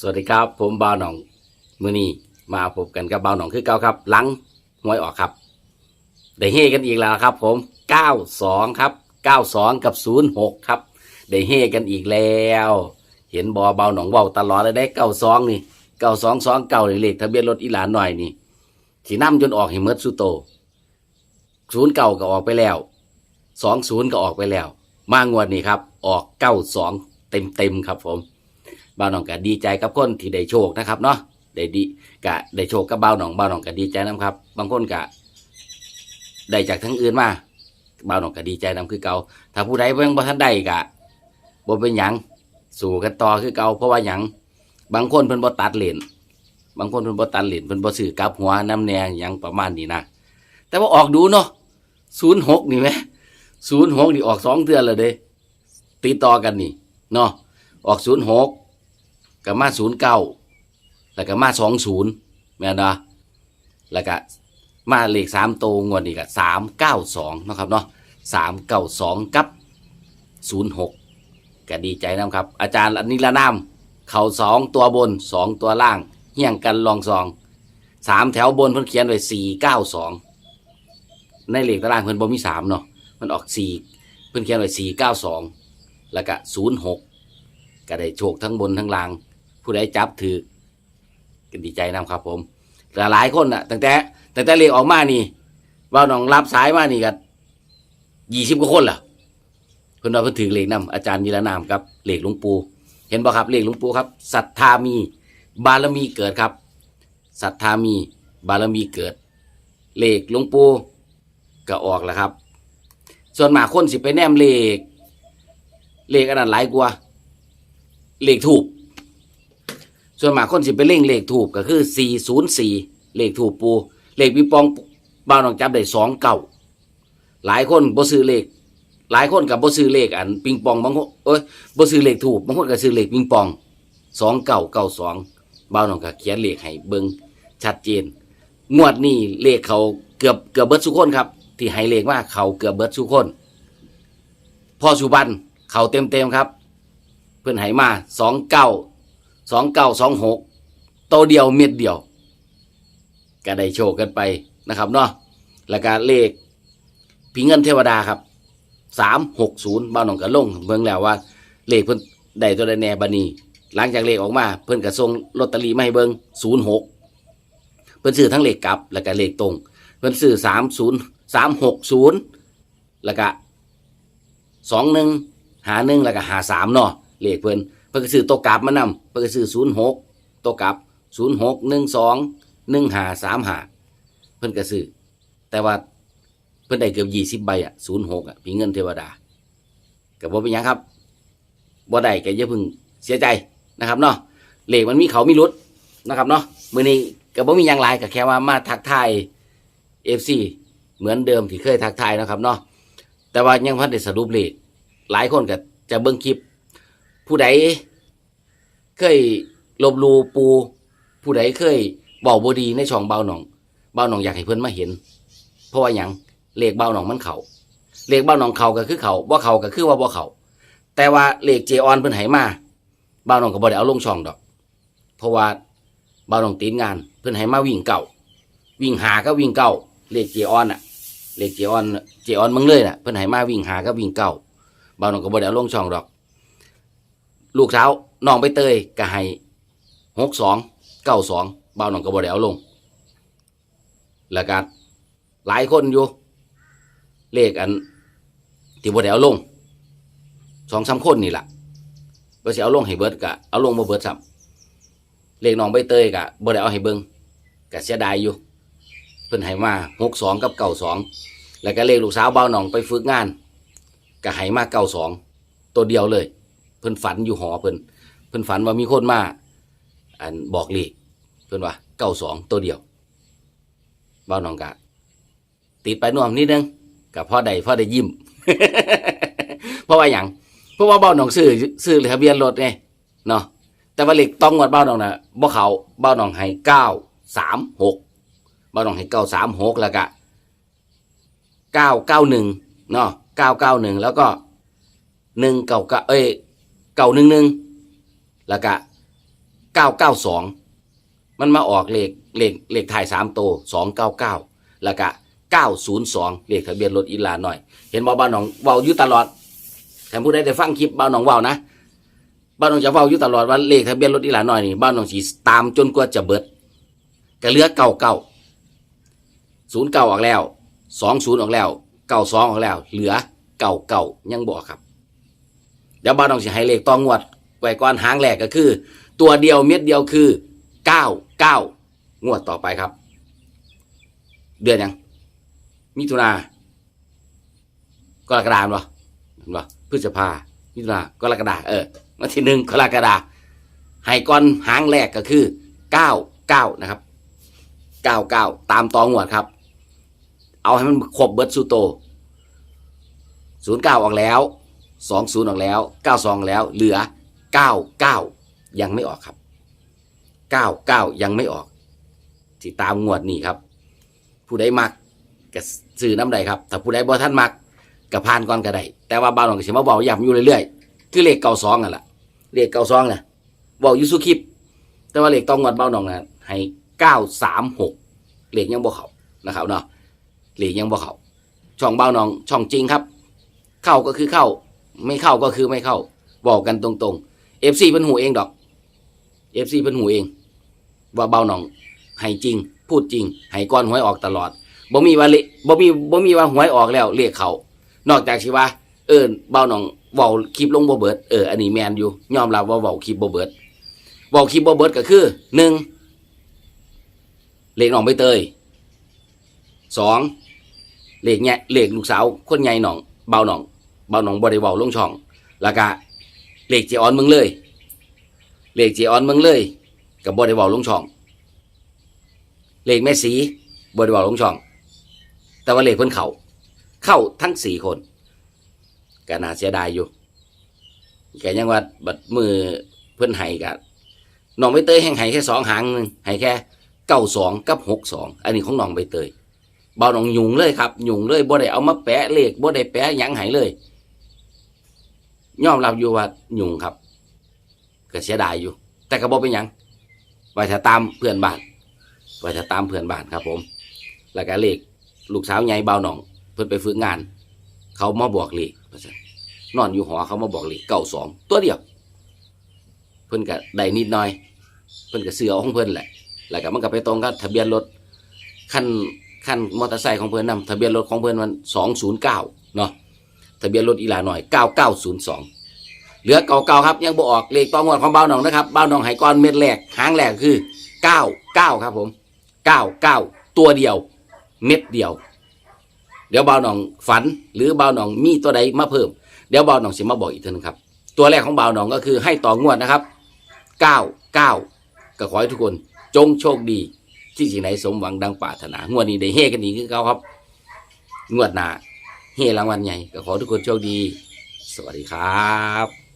สวัสดีครับ ผมบ่าวหนองมือนี้มาพบกันกับบ่าวหนองคือเก่าครับ หลังหวยออกครับได้เฮกันอีกแล้วครับ ผม 92 ครับ 92 กับ 06 ครับได้เฮกันอีกแล้ว เห็นบอเบาหนองเบาตลอดเลยได้92นี่92 2 9นี่เลขทะเบียนรถอีหลานหน่อยนี่สีน้ำจนออกให้เมดสุโต09ก็ออกไปแล้ว20ก็ออกไปแล้ว มางวดนี้ครับ ออก92เต็มๆครับผม บ่าวหนองก็ดีใจกับคนที่ได้โชคนะครับเนาะได้ดีกะได้โชคกับบ่าวหนองบ่าวหนองก็ดีใจนํครับ บางคนกะได้จากทั้งอื่นมาบ่าวหนองก็ดีใจนํคือเก่าถ้าผู้ใดเพิ่งบ่ทันได้กะบ่เป็นหยังสู่กันต่อคือเก่าเพราะว่าหยังบางคนเพิ่นบ่ตัดเลนบางคนเพิ่นบ่ตัดเลนเพิ่นบ่ซื้อกลับหัวน้ำแนงหยังประมาณนี้นะแต่ว่าออกดูเนาะ06นี่แหม06นี่ออกสองเทื่อแล้วเด้ติดต่อกันนี่เนาะออก06ก็ มาศูนย์เก้าแล้วก็มาสองศูนย์แม่นนะแล้วก็มาเลขสามโตงวดนี้ก็สามเก้าสองนะครับเนาะสามเก้าสองกับศูนย์หกก็ดีใจนะครับ อาจารย์อันนี้ละนามเข่าสองตัวบนสองตัวล่างเฮี้ยงกันลองซองสามแถวบนเพิ่นเขียนไว้สี่เก้าสองในเลขตารางเพิ่นบ่มีสามเนาะมันออกสี่เพิ่นเขียนไว้สี่เก้าสองแล้วก็ศูนย์หกก็ได้โชคทั้งบนทั้งล่าง ผู้ใดจับถือก็ดีใจนำครับ ผมแต่หลายคนน่ะตั้งแต่ตั้งแต่เลขออกมานี่ว่าน้องรับสายมานี่ก็ยี่สิบกว่าคนล่ะเพิ่นว่าเพิ่นถือเลขนำอาจารย์นิรนามครับเลขหลวงปู่เห็นบ่ครับเลขหลวงปู่ครับศรัทธามีบารมีเกิดครับศรัทธามีบารมีเกิด เลขหลวงปู่ก็ออกแล้วครับ ส่วนมาคนสิไปแนมเลข เลขอันนั้นหลายกว่า เลขถูก ส่วนมากคนสิไปเล่งเลขถูกก็คือ 404 เลขถูกปู เลขปิปองบ้านน้องจับได้2เก่าหลายคนบ่ซื้อเลข หลายคนกับบ่ซื้อเลขอันปิงปองบางคนเอ้ยบ่ซื้อเลขถูกบางคนก็ซื้อเลขปิงปอง2เก่าเก่าสองบ้านน้องก็เขียนเลขให้เบิ่งชัดเจน งวดนี้เลขเขาเกือบเกือบเบิดทุกคนครับ ที่ให้เลขว่าเขาเกือบเบิดทุกคนพ่อสุบันเขาเต็มเต็มครับ เพื่อนให้มาสองเก้า สองเก้าสองหกโตวเดียวเม็ดเดียวก็ได้โชคกันไปนะครับเนาะแล้วก็เลขพิงเงินเทวดาครับสามหกศูนย์บ้านหนองกระลงเมืองแล้วว่า เลขเพิ่นได้ตัวใดแน่บัดนี้หลังจากเลขออกมา เพิ่นก็ส่งลอตเตอรี่มาให้เบิงศูนย์หกเพิ่นซื้อทั้งเลขกลับ แล้วก็เลขตรง เพิ่นซื้อสามศูนย์สามหกศูนย์แล้วก็สองหนึ่งหาหนึ่งแล้วก็หาสามเนาะเลขเพิ่น เพิ่นก็ซื้อตัวกลับมานำเพิ่นก็ซื้อศูนย์หกตัวกลับศูนย์หกหนึ่งสองหนึ่งหาสามหาเพิ่นก็ซื้อแต่ว่าเพิ่นได้เกือบยี่สิบใบอะศูนย์หกอะพี่เงินเทวดาก็บ่เป็นหยังครับบ่ได้ก็อย่าเพิ่งเสียใจนะครับเนาะเลขมันมีเขามีรุดนะครับเนาะมื้อนี้ก็บ่มีหยังหลายก็แค่ว่ามาทักทาย FC เหมือนเดิมที่เคยทักทายนะครับเนาะแต่ว่ายังพันได้สรุปเลขหลายคนก็จะเบิ่งคลิป ผู้ใดเคยลบลูปู ผู้ใดเคยบอกบดีในช่องเบาหนองเบาหนองอยากให้เพื่อนมาเห็น เพราะว่าหยังเลขเบาหนองมันเขาเลขเบาหนองเขาก็คือเขาว่าเขาก็คือว่าบ่เขาแต่ว่าเลขเจออนเพิ่นให้มาเบาหนองก็บ่ได้เอาลงช่องดอก เพราะว่าเบาหนองตีนงาน เพิ่นให้มาวิ่งเก่า วิ่งหาก็วิ่งเก่าเลขเจออนอะเลขเจออนเจออนมึงเลยน่ะเพิ่นให้มาวิ่งหาก็วิ่งเก่าเบาหนองก็บ่ได้เอาลงช่องดอก ลูกสาวน้องไปเตยก็ให้หกสองเก้าสองเบาหน่องก็บ่ได้เอาลง แล้วก็หลายคนอยู่ เลขอัน ที่บ่ได้เอาลงสองสามคนนี่แหละบ่สิเอาลงให้เบิดก็เอาลงบ่เบิดซ้ำเลขน้องใบเตยก็บ่ได้เอาให้เบิงก็เสียดายอยู่ เพิ่นให้มาหกสองกับเก้าสองแล้วก็เลขลูกสาวเบาหน่องไปฝึกงานก็ให้มาเก้าสองตัวเดียวเลย เพิ่นฝันอยู่หอเพิ่นเพิ่นฝันว่ามีคนมาอันบอกเลขเพิ่นว่าเก้าสองตัวเดียวบ้าวน้องกะติดไปน่วมนิดนึงกับพ่อใดพ่อได้ยิ้ม เพราะว่าอย่างเพราะว่าบ้าวน้องซื้อซื้อทะเบียนรถไงเนาะแต่ว่าเลขต้องงวดบ้าวน้องน่ะบ่เขาบ้าวน้องให้เก้าสามหกบ้าวน้องให้เก้าสามหกแล้วก็เก้าเก้าหนึ่งเนาะเก้าเก้าหนึ่งแล้วก็หนึ่งเก้าเก้าเอ้ย เก่าหนึ่งหนึ่งแล้วก็เก้าเก้าสองมันมาออกเลขเลขเลขถ่ายสามโตสองเก้าเก้าแล้วก็เก้าศูนย์สองเลขทะเบียนรถอีหลาหน่อย เห็นบ่บ้านหนองเว้าอยู่ตลอดใครผู้ใดได้ฟังคลิปบ้านหนองเว้านะบ้านหนองจะเว้าอยู่ตลอดว่าเลขทะเบียนรถอีหลาหน่อยนี่บ้านหนองสีตามจนกว่าจะเบิดก็เหลือเก้าเก้าศูนย์เก้าออกแล้วสองศูนย์ออกแล้วเก้าสองออกแล้ว เหลือเก้าเก้ายังบอกครับ เดี๋ยวบ้านหนองสิให้เลขตองวดไว้ก่อนหางแรกก็คือ ตัวเดียวเม็ดเดียวคือเก้าเก้างวดต่อไปครับ เดือนยังมิถุนากรกฎาคมหรอเห็นปะพฤษภามิถุนากรกฎาเออวันที่หนึ่งกรกฎาให้ก่อนหางแรกก็คือเก้าเก้านะครับเก้าเก้าตามตองวดครับ เอาให้มันครบเบิร์ดสูโตศูนย์เก้าออกแล้ว สองศูนย์ออกแล้วเก้าสองแล้ว เหลือเก้าเก้ายังไม่ออกครับเก้าเก้ายังไม่ออกที่ตามงวดนี้ครับ ผู้ใดมักก็ซื้อน้ำใดครับ ถ้าผู้ใดบ่ท่านมักก็ผ่านก่อนก็ได้ แต่ว่าบ้านหลวงก็สิมาบอกย้ำอยู่เรื่อยๆ คือเลขเก่าสองนั่นแหละเลขเก่าสองน่ะบอกอยู่สุคลิป แต่ว่าเลขต้องงวดเบ้าหนองนะให้เก้าสามหกเลขยังบ่เขานะครับเนาะเลขยังบ่เขาช่องเบ้าหนองช่องจริงครับ เข้าก็คือเข้า ไม่เข้าก็คือไม่เข้า บอกกันตรงๆเอฟซีเพิ่นหูเองดอกเอฟซีเพิ่นหูเอง ว่าเบาหนองให้จริง พูดจริงให้ก้อนหวยออกตลอดบ่มีว่าเลบ่มีบ่มีว่าหวยออกแล้วเรียกเขานอกจากสิว่า เออเบาหนองเว้าคลิปลงบ่เบิดเอออันนี้แมนอยู่ยอมรับว่าเว้าคลิปบ่เบิดเว้าคลิปบ่เบิดก็คือหนึ่งเลขน้องใบเตยสองเลขเนี่ยเลขลูกสาวคนใหญ่หนอง เบาหนอง เบาหนองบ่ได้เวาลงช่อง แล้วก็เลขเจออนมืองเลย เลขเจออนมืองเลยก็บ่ได้เวาลงช่อง เลขแม่สีบริวาลงช่อง แต่ว่าเลขเพิ่นเขาเข้าทั้งสี่คนก็น่าเสียดายอยู่แกยังว่าบัดมือเพิ่อนให้กันน้องใบเตยแห่งให้แค่สองหางหนึ่งให้แค่เก้าสองกับหกสองอันนี้ของน้องใบเตยเบาน้องยุงเลยครับยุงเลยบ่ได้เอามาแปะเลขบ่ได้แปะยังให้เลย ยอมรับอยู่ว่ายุ่งครับก็เสียดายอยู่ แต่ก็บ่เป็นยังไว้ถ้าตามเพื่อนบ้านว่าจะตามเพื่อนบ้านครับ ผม แล้วก็เลขลูกสาวใหญ่เบาหนอง เพื่อนไปฝึกงาน เขามาบอกเลขนอนอยู่หอเขามาบอกเลขเก้าสองตัวเดียวเพื่อนก็ได้นิดหน่อย เพื่อนก็เสืออาของเพื่อนแหละ แล้วก็มันก็ไปตรงกับทะเบียนรถขั้นขั้นมอเตอร์ไซค์ของเพื่อนนำทะเบียนรถของเพื่อนมันสองศูนย์เก้าเนาะ ทะเบียนรถอีหลาหน่อยเก้าเก้าศูนย์สอเหลือเก่าๆครับ ยังบออกเลขต่องวดของเบาหนองนะครับเบาหนองไหก้อนเม็ดแรกหางแรกคือเก้าเก้าครับผมเก้าเก้าตัวเดียว เม็ดเดียว เดี๋ยวบ่าหนองฝันหรือบ่าหนองมีตัวใดมาเพิ่ม เดี๋ยวบ่าหนองสิมาบอกอีกทีนึงครับ ตัวแรกของบ่าหนองก็คือให้ต่องวดนะครับเก้าเก้าก็ขอให้ทุกคนจงโชคดีที่สิ่งไหนสมหวังดังปรารถนางวดนี้ได้เฮกันอีกคือเขาครับ งวดหน้า เฮรางวัลใหญ่ก็ขอทุกคนโชคดี สวัสดีครับ